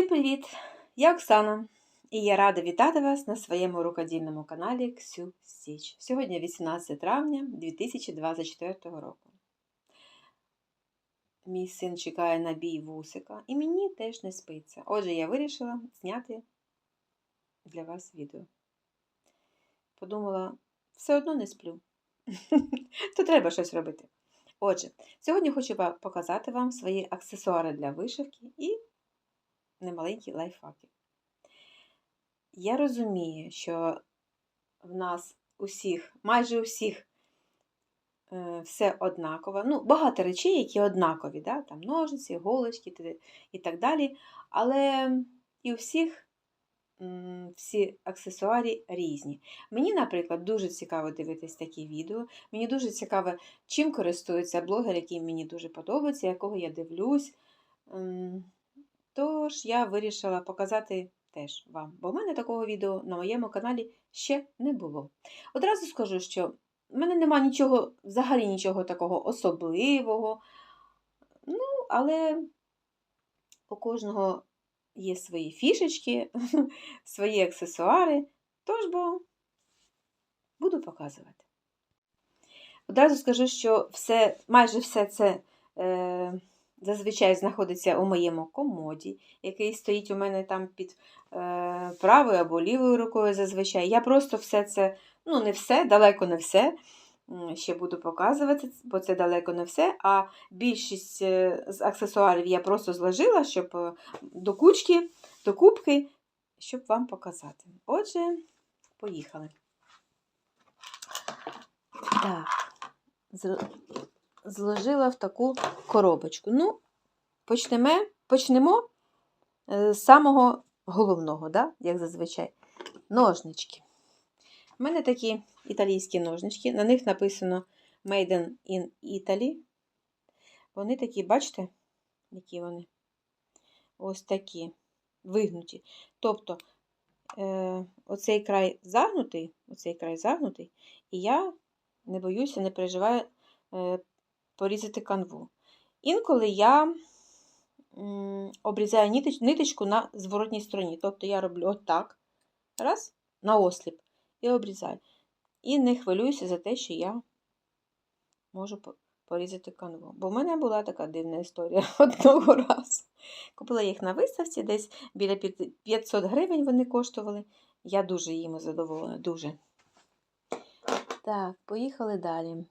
Всім привіт! Я Оксана, і я рада вітати вас на своєму рукодільному каналі Ксю Січ. Сьогодні 18 травня 2024 року. Мій син чекає на бій вусика, і мені теж не спиться. Отже, я вирішила зняти для вас відео. Подумала, все одно не сплю. То треба щось робити. Отже, сьогодні хочу показати вам свої аксесуари для вишивки і немаленькі лайфхаки. Я розумію, що в нас усіх, майже усіх, е, все однаково. Ну, багато речей, які однакові, да? там ножиці, голочки і так далі. Але і у всіх всі аксесуари різні. Мені, наприклад, дуже цікаво дивитись такі відео. Мені дуже цікаво, чим користується блогер, який мені дуже подобається, якого я дивлюсь. Тож я вирішила показати теж вам, бо в мене такого відео на моєму каналі ще не було. Одразу скажу, що в мене нема нічого, взагалі нічого такого особливого. Ну, але у кожного є свої фішечки, свої аксесуари, тож бо буду показувати. Одразу скажу, що все, майже все це. Е, зазвичай знаходиться у моєму комоді, який стоїть у мене там під е, правою або лівою рукою зазвичай. Я просто все це, ну, не все, далеко не все. Ще буду показувати, бо це далеко не все. А більшість е, з аксесуарів я просто зложила, щоб е, до кучки, до кубки, щоб вам показати. Отже, поїхали. Так, зложила в таку коробочку. Ну, почнемо почнемо е, з самого головного, да? як зазвичай, ножнички. У мене такі італійські ножнички, на них написано Made in Italy. Вони такі, бачите, які вони? Ось такі, вигнуті. Тобто, е, оцей край загнутий, оцей край загнутий, і я не боюся, не переживаю е, порізати канву. Інколи я обрізаю ниточку на зворотній стороні. Тобто я роблю отак, раз, на осліп, і обрізаю. І не хвилююся за те, що я можу порізати канву. Бо в мене була така дивна історія одного разу. Купила їх на виставці, десь біля 500 гривень вони коштували. Я дуже їм задоволена, дуже. Так, поїхали далі.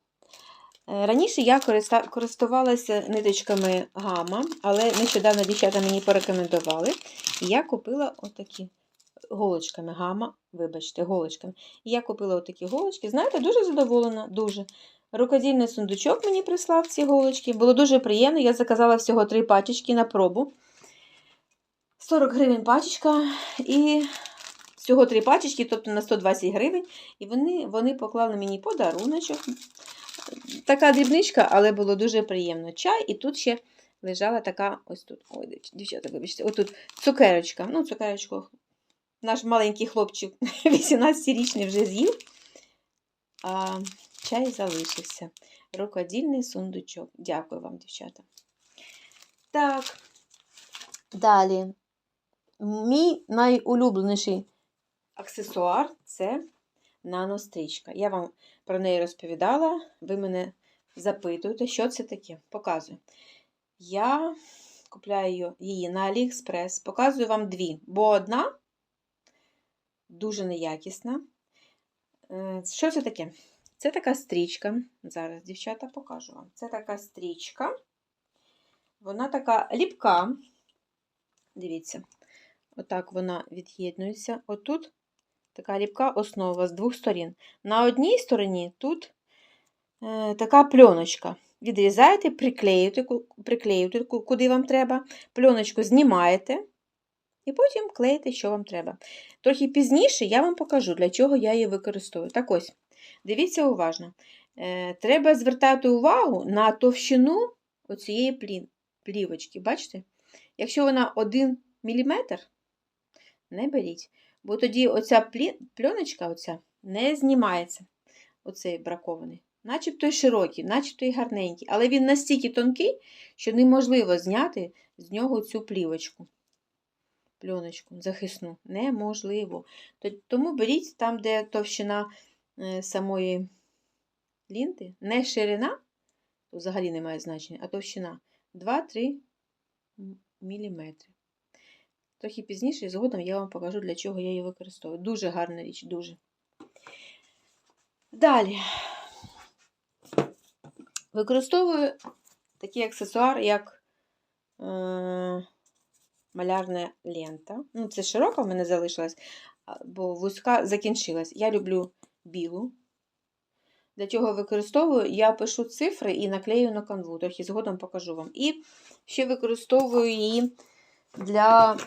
Е, раніше я користувалася ниточками гама, але нещодавно дівчата мені порекомендували. І я купила отакі голочками гама, вибачте, голочками. І я купила отакі голочки. Знаєте, дуже задоволена, дуже. Рукодільний сундучок мені прислав ці голочки. Було дуже приємно. Я заказала всього три пачечки на пробу. 40 гривень пачечка. І всього три пачечки, тобто на 120 гривень. І вони вони поклали мені подаруночок. Така дрібничка, але було дуже приємно. Чай, і тут ще лежала така ось тут. Ой, дівчата, вибачте, отут цукерочка. Ну, цукерочку наш маленький хлопчик 18-річний вже з'їв, а чай залишився. Рукодільний сундучок. Дякую вам, дівчата. Так, далі. Мій найулюбленіший аксесуар це нанострічка. Я вам про неї розповідала, ви мене запитуєте, що це таке. Показую. Я купляю її на Aliexpress, показую вам дві, бо одна дуже неякісна. Е, що це таке? Це така стрічка. Зараз, дівчата, покажу вам. Це така стрічка. Вона така ліпка. Дивіться, отак вона від'єднується. Отут така ліпка основа з двох сторін. На одній стороні тут е, така пленочка. Відрізаєте, приклеюєте, приклеюєте, куди вам треба. Пленочку знімаєте і потім клеїте, що вам треба. Трохи пізніше я вам покажу, для чого я її використовую. Так ось, дивіться уважно. Е, Треба звертати увагу на товщину оцієї плівочки. Бачите? Якщо вона 1 мм, не беріть. Бо тоді оця пленочка оця не знімається, оцей бракований. Начебто й широкий, начебто й гарненький. Але він настільки тонкий, що неможливо зняти з нього цю плівочку. пленочку захисну. Неможливо. Тому беріть там, де товщина е, самої лінти, не ширина, взагалі не має значення, а товщина 2-3 мм. Трохи пізніше і згодом я вам покажу, для чого я її використовую. Дуже гарна річ, дуже. Далі. Використовую такий аксесуар, як е, малярна лента. Ну, це широка в мене залишилась, бо вузька закінчилась. Я люблю білу. Для чого використовую? Я пишу цифри і наклею на канву. Трохи згодом покажу вам. І ще використовую її для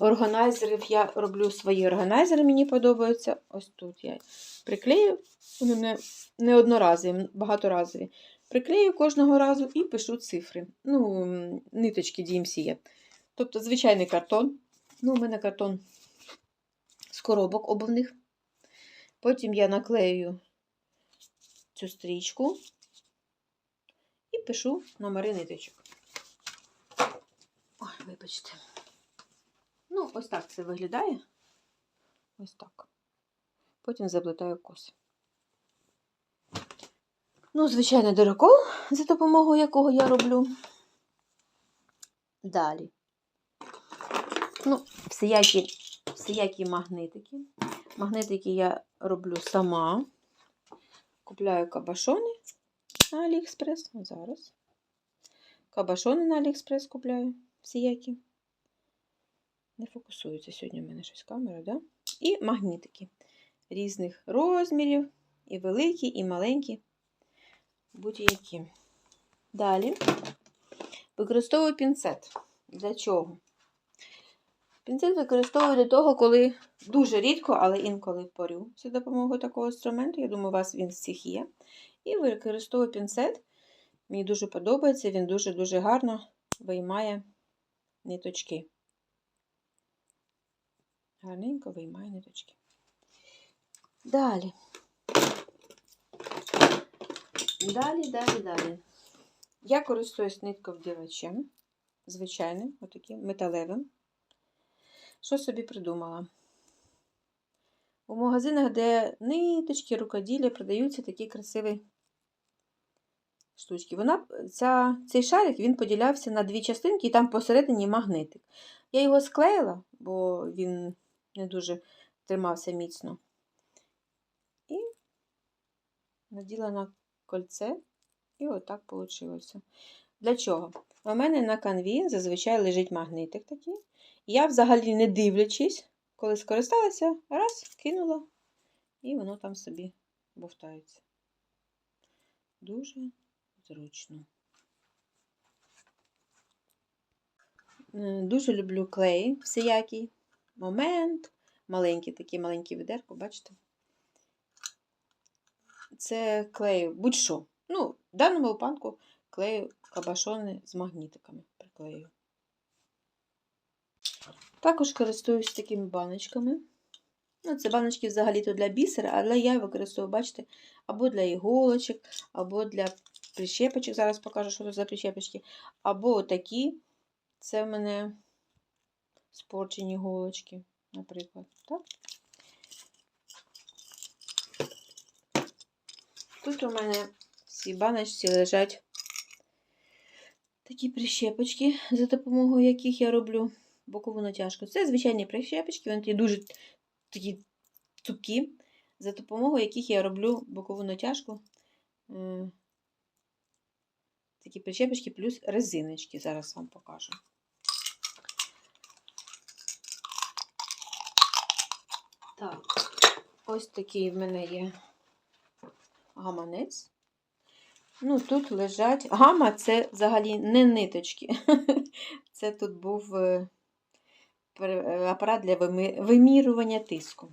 органайзерів. Я роблю свої органайзери, мені подобаються. Ось тут я приклею. Вони не, не одноразові, багаторазові. Приклею кожного разу і пишу цифри. Ну, ниточки DMC є. Тобто звичайний картон. Ну, у мене картон з коробок обувних. Потім я наклею цю стрічку і пишу номери ниточок. Вибачте. Ну, ось так це виглядає. Ось так. Потім заплетаю коси. Ну, звичайно, дирокол, за допомогою якого я роблю. Далі. Ну, всіякі, всіякі магнитики. Магнитики я роблю сама. Купляю кабашони на Аліекспрес. Зараз. Кабашони на Аліекспрес купляю всіякі. Не фокусується сьогодні в мене щось камера, да? І магнітики різних розмірів, і великі, і маленькі, будь-які. Далі використовую пінцет. Для чого? Пінцет використовую для того, коли дуже рідко, але інколи порю за допомогою такого інструменту. Я думаю, у вас він всіх є. І використовую пінцет. Мені дуже подобається, він дуже-дуже гарно виймає ниточки. Гарненько виймає ниточки. Далі. Далі, далі, далі. Я користуюсь нитковдівачем, звичайним, отаким металевим. Що собі придумала? У магазинах, де ниточки, рукоділля, продаються такі красиві штучки. Вона, ця, цей шарик він поділявся на дві частинки, і там посередині магнитик. Я його склеїла, бо він не дуже тримався міцно. І наділа на кольце, і отак вийшло. Для чого? У мене на канві зазвичай лежить магнитик такий. Я взагалі не дивлячись, коли скористалася, раз, кинула, і воно там собі бовтається. Дуже зручно. Е, Дуже люблю клей всіякий. Момент. Маленький такий маленький відерко, бачите? Це клей будь-що. Ну, в даному випадку клею кабашони з магнітиками приклею. Також користуюсь такими баночками. Ну, це баночки взагалі-то для бісера, але я використовую, бачите, або для іголочок, або для прищепочок. Зараз покажу, що це за прищепочки. Або отакі. Це в мене спорчені іголочки, наприклад. Так? Тут у мене в цій баночці лежать такі прищепочки, за допомогою яких я роблю бокову натяжку. Це звичайні прищепочки, вони дуже такі цупкі, за допомогою яких я роблю бокову натяжку. Е, Такі прищепочки плюс резиночки. Зараз вам покажу. Так, ось такий в мене є гаманець. Ну, тут лежать. Гама це взагалі не ниточки. Це тут був е, апарат для вимірювання тиску.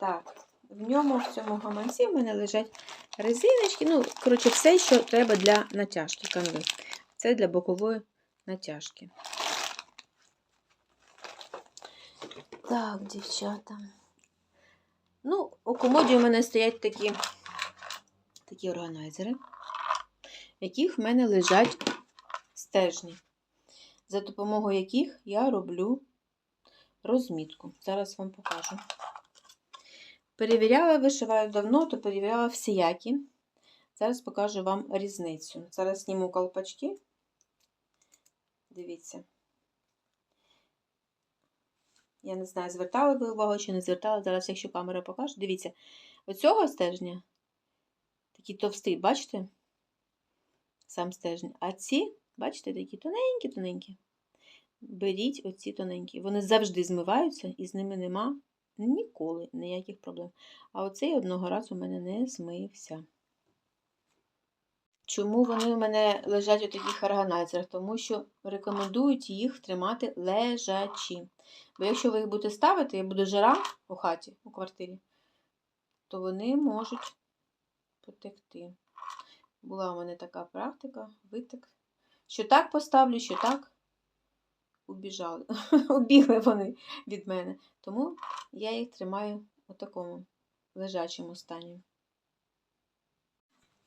Так, в ньому, в цьому гаманці, в мене лежать резиночки. Ну, коротше, все, що треба для натяжки канви. Це для бокової натяжки. Так, дівчата. Ну, у комоді у мене стоять такі, такі органайзери, в яких в мене лежать стержні, за допомогою яких я роблю розмітку. Зараз вам покажу. Перевіряла, вишиваю давно, то перевіряла всіякі. Зараз покажу вам різницю. Зараз зніму колпачки. Дивіться. Я не знаю, звертали ви увагу чи не звертали. Зараз, якщо камера покаже, дивіться, оцього стержня такий товстий, бачите? Сам стержень. А ці, бачите, такі тоненькі-тоненькі. Беріть оці тоненькі. Вони завжди змиваються, і з ними нема ніколи ніяких проблем. А оцей одного разу у мене не змився. Чому вони у мене лежать у таких органайзерах? Тому що рекомендують їх тримати лежачі. Бо якщо ви їх будете ставити, і буде жара у хаті, у квартирі, то вони можуть потекти. Була у мене така практика, витек. Що так поставлю, що так убіжали. Убігли вони від мене. Тому я їх тримаю у такому лежачому стані.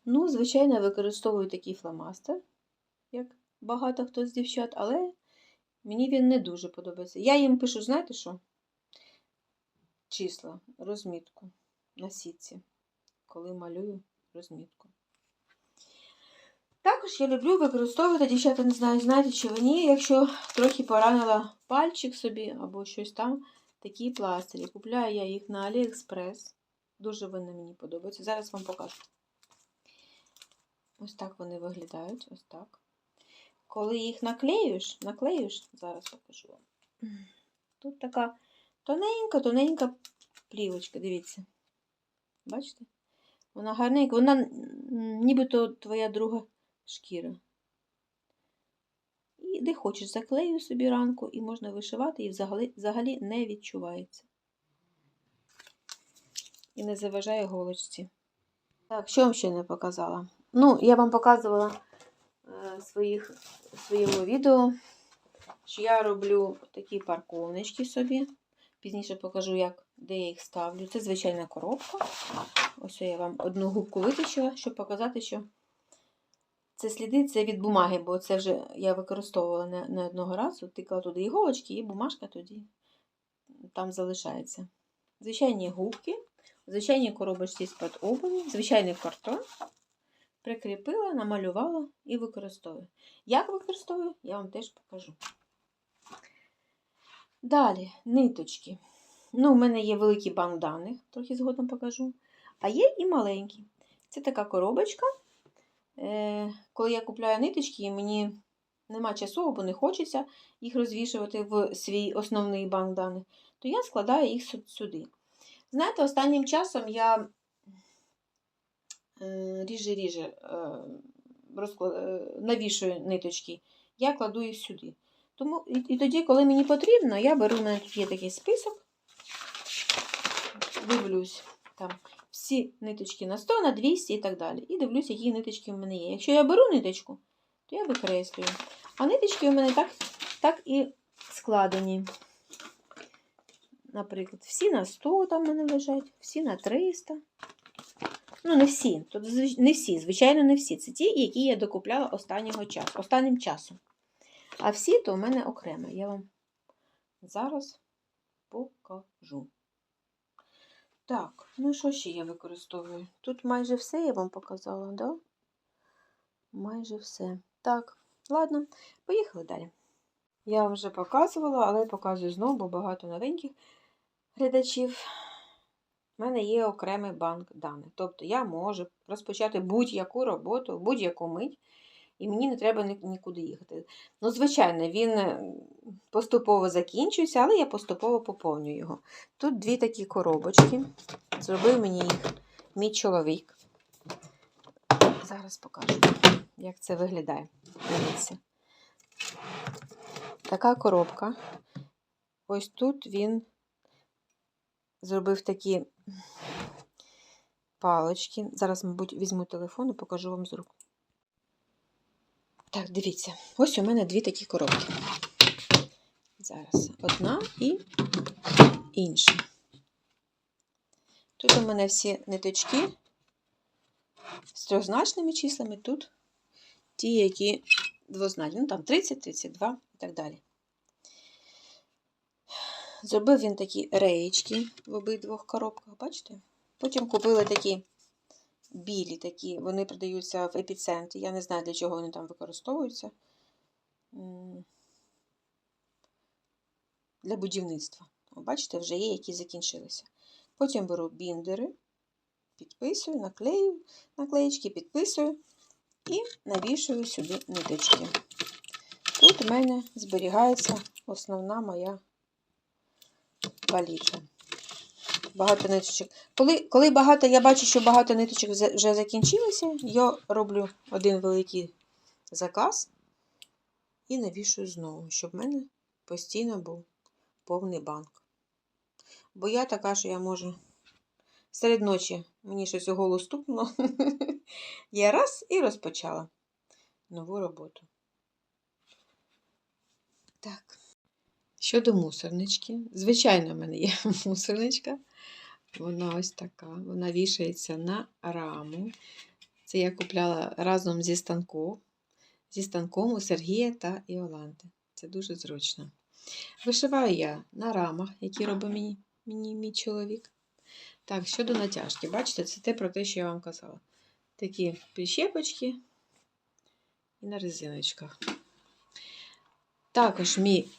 Ну, звичайно, використовую такий фломастер, як багато хто з дівчат, але мені він не дуже подобається. Я їм пишу, знаєте що? Числа, розмітку на сітці, коли малюю розмітку. Також я люблю використовувати, дівчата, не знаю, знаєте, чи ви ні, якщо трохи поранила пальчик собі або щось там, такі пластирі. Купляю я їх на Aliexpress. Дуже вони мені подобаються. Зараз вам покажу. Ось так вони виглядають. Ось так. Коли їх наклеюєш, наклеюєш, зараз покажу вам. Тут така тоненька-тоненька плівочка, дивіться. Бачите? Вона гарненька, вона нібито твоя друга шкіра. І де хочеш, заклею собі ранку, і можна вишивати, і взагалі, взагалі не відчувається. І не заважає голочці. Так, що вам ще не показала? Ну, я вам показувала е, своїх, в своєму відео, що я роблю такі парковнички собі. Пізніше покажу, як, де я їх ставлю. Це звичайна коробка. Ось я вам одну губку витащила, щоб показати, що це сліди це від бумаги, бо це вже я використовувала не, не одного разу. Тикала туди іголочки, і бумажка тоді там залишається. Звичайні губки, звичайні коробочці з-під обуві, звичайний картон. Прикріпила, намалювала і використовую. Як використовую, я вам теж покажу. Далі, ниточки. Ну, У мене є великий банк даних, трохи згодом покажу. А є і маленькі. Це така коробочка. Е, Коли я купляю ниточки, і мені нема часу, або не хочеться їх розвішувати в свій основний банк даних, то я складаю їх сюди. Знаєте, останнім часом я ріже-ріже навішую ниточки, я кладу їх сюди. Тому і, тоді, коли мені потрібно, я беру, у мене є такий список, дивлюсь там всі ниточки на 100, на 200 і так далі. І дивлюсь, які ниточки в мене є. Якщо я беру ниточку, то я викреслюю. А ниточки у мене так, так і складені. Наприклад, всі на 100 там в мене лежать, всі на 300. Ну, не всі, тут не всі, звичайно, не всі. Це ті, які я докупляла останнього часу, останнім часом. А всі то у мене окремо. Я вам зараз покажу. Так, ну що ще я використовую? Тут майже все я вам показала, да? Майже все. Так, ладно, поїхали далі. Я вам вже показувала, але показую знову, бо багато новеньких глядачів. У мене є окремий банк даних. Тобто я можу розпочати будь-яку роботу, будь-яку мить, і мені не треба нікуди їхати. Ну, звичайно, він е, поступово закінчується, але я поступово поповнюю його. Тут дві такі коробочки. Зробив мені їх мій чоловік. Зараз покажу, як це виглядає. Дивіться. Така коробка. Ось тут він зробив такі палочки. Зараз, мабуть, візьму телефон і покажу вам з рук. Так, дивіться, ось у мене дві такі коробки. Зараз одна і інша. Тут у мене всі ниточки з трьохзначними числами, тут ті, які двозначні. Ну, там 30, 32 і так далі. Зробив він такі реєчки в обидвох коробках, бачите? Потім купили такі білі, такі, вони продаються в епіцентрі. Я не знаю, для чого вони там використовуються. Для будівництва. Бачите, вже є, які закінчилися. Потім беру біндери, підписую, наклею наклеєчки, підписую і навішую сюди ниточки. Тут у мене зберігається основна моя палітра. Багато ниточок. Коли, коли багато, я бачу, що багато ниточок вже- закінчилися, я роблю один великий заказ і навішую знову, щоб в мене постійно був повний банк. Бо я така, що я можу серед ночі мені щось у голову стукнуло. Я раз і розпочала нову роботу. Так. Щодо мусорнички. Звичайно, в мене є мусорничка. Вона ось така. Вона вішається на раму. Це я купляла разом зі станком, зі станком у Сергія та Іоланти. Це дуже зручно. Вишиваю я на рамах, які робить мені, мені мій чоловік. Так, щодо натяжки, бачите, це те про те, що я вам казала. Такі прищепочки і на резиночках. Також мій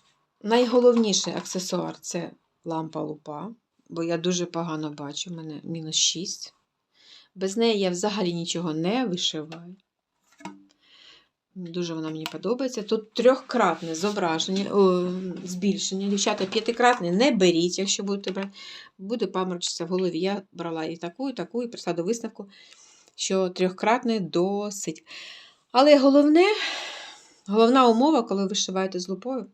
найголовніший аксесуар це лампа лупа, бо я дуже погано бачу, в мене мінус 6. Без неї я взагалі нічого не вишиваю. Дуже вона мені подобається. Тут трьохкратне зображення, о, збільшення. Дівчата, п'ятикратне не беріть, якщо будете брати, буде паморочитися в голові. Я брала і таку, і таку, і прийшла до висновку, що трьохкратне досить. Але головне, головна умова, коли ви вишиваєте з лупою,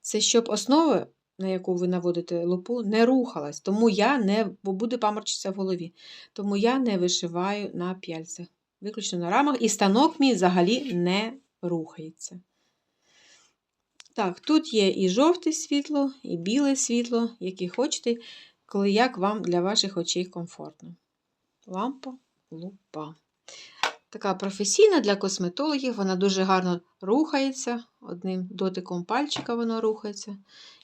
це щоб основа, на яку ви наводите лупу, не рухалась. Тому я не, бо буде паморчитися в голові. Тому я не вишиваю на п'яльцях. Виключно на рамах, і станок мій взагалі не рухається. Так, тут є і жовте світло, і біле світло, яке хочете, коли як вам для ваших очей комфортно. Лампа, лупа. Така професійна для косметологів, вона дуже гарно рухається. Одним дотиком пальчика воно рухається.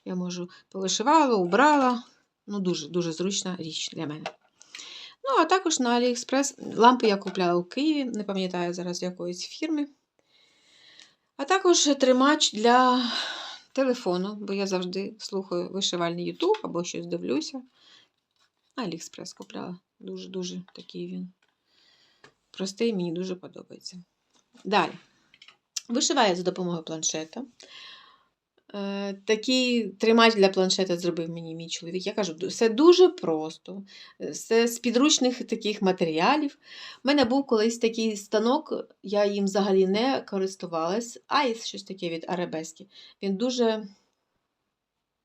Я можу повишивала, убрала. Ну, дуже-дуже зручна річ для мене. Ну, а також на AliExpress лампи я купляла у Києві, не пам'ятаю зараз якоїсь фірми. А також тримач для телефону, бо я завжди слухаю вишивальний YouTube або щось дивлюся. AliExpress купляла. Дуже-дуже такий він простий, мені дуже подобається. Далі. Вишиваю за допомогою планшета. Е, Такий тримач для планшета зробив мені мій чоловік. Я кажу, все дуже просто. Все з підручних таких матеріалів. У мене був колись такий станок, я їм взагалі не користувалась. Айс, щось таке від Арабески. Він дуже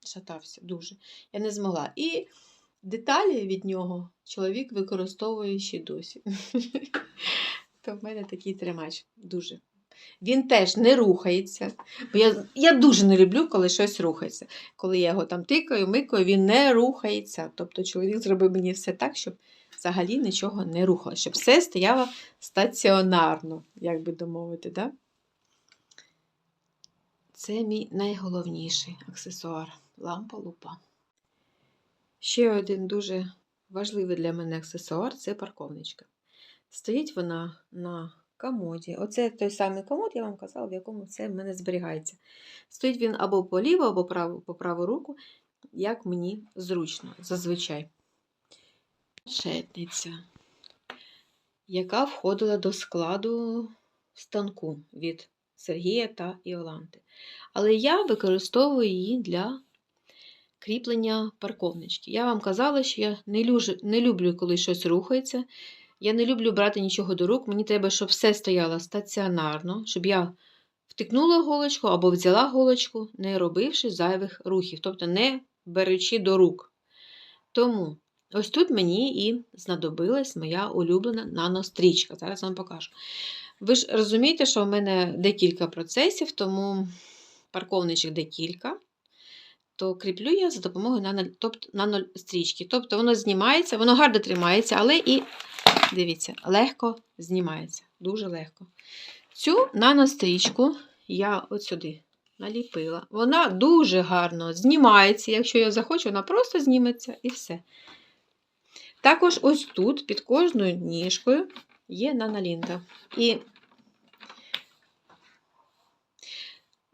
шатався, дуже. Я не змогла. І деталі від нього чоловік використовує ще досі. То в мене такий тримач дуже. Він теж не рухається. Бо я, я дуже не люблю, коли щось рухається. Коли я його там тикаю, микаю, він не рухається. Тобто чоловік зробив мені все так, щоб взагалі нічого не рухалося, щоб все стояло стаціонарно, як би домовити. Да? Це мій найголовніший аксесуар лампа лупа. Ще один дуже важливий для мене аксесуар це парковничка. Стоїть вона на комоді. Оце той самий комод, я вам казала, в якому це в мене зберігається. Стоїть він або по ліву, або праву, по праву руку, як мені зручно, зазвичай. Шетниця, яка входила до складу станку від Сергія та Іоланти. Але я використовую її для кріплення парковнички. Я вам казала, що я не, люблю, не люблю, коли щось рухається. Я не люблю брати нічого до рук. Мені треба, щоб все стояло стаціонарно, щоб я втикнула голочку або взяла голочку, не робивши зайвих рухів, тобто не беручи до рук. Тому ось тут мені і знадобилась моя улюблена нанострічка. Зараз вам покажу. Ви ж розумієте, що в мене декілька процесів, тому парковничок декілька. То кріплю я за допомогою нано, тобто, нанострічки. Тобто воно знімається, воно гарно тримається, але і, дивіться, легко знімається. Дуже легко. Цю нанострічку я от сюди наліпила. Вона дуже гарно знімається. Якщо я захочу, вона просто зніметься і все. Також ось тут, під кожною ніжкою, є нанолінта. І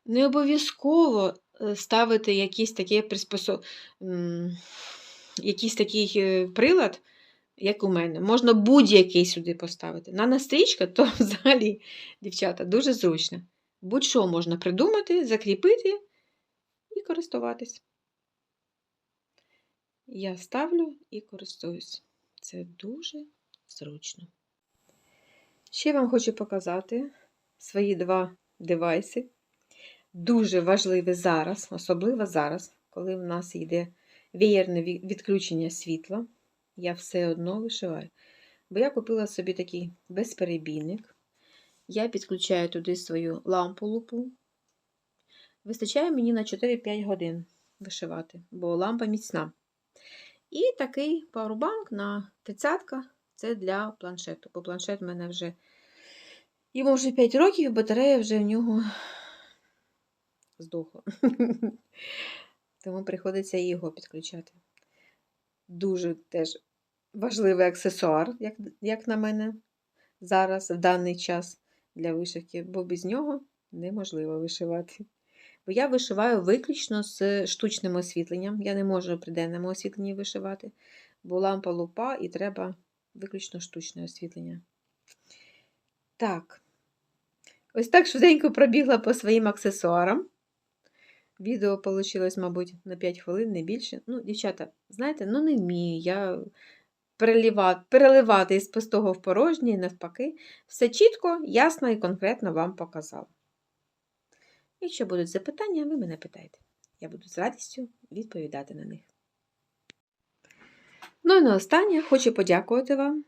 не обов'язково ставити якийсь такий приспособ... якийсь такий е, прилад, як у мене. Можна будь-який сюди поставити. Нанострічка, то взагалі, дівчата, дуже зручно. Будь-що можна придумати, закріпити і користуватись. Я ставлю і користуюсь. Це дуже зручно. Ще вам хочу показати свої два девайси. Дуже важливі зараз, особливо зараз, коли в нас йде веєрне відключення світла. Я все одно вишиваю. Бо я купила собі такий безперебійник. Я підключаю туди свою лампу лупу. Вистачає мені на 4-5 годин вишивати, бо лампа міцна. І такий пауербанк на 30 це для планшету. Бо планшет в мене вже йому вже 5 років, батарея вже в нього здохла. Тому приходиться і його підключати. Дуже теж важливий аксесуар, як, як на мене, зараз, в даний час для вишивки, бо без нього неможливо вишивати. Бо я вишиваю виключно з штучним освітленням. Я не можу при денному освітленні вишивати, бо лампа лупа і треба виключно штучне освітлення. Так, ось так швиденько пробігла по своїм аксесуарам. Відео вийшло, мабуть, на 5 хвилин, не більше. Ну, дівчата, знаєте, ну не вмію я переливати, переливати із пустого в порожнє навпаки. Все чітко, ясно і конкретно вам показала. Якщо будуть запитання, ви мене питайте. Я буду з радістю відповідати на них. Ну і на останнє хочу подякувати вам.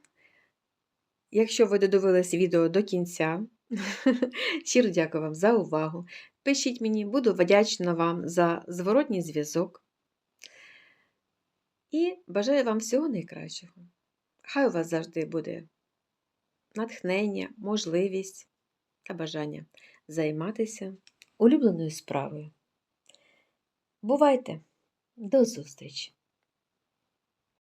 Якщо ви додивились відео до кінця, щиро дякую вам за увагу. Пишіть мені, буду вдячна вам за зворотній зв'язок. І бажаю вам всього найкращого. Хай у вас завжди буде натхнення, можливість та бажання займатися улюбленою справою. Бувайте! До зустрічі!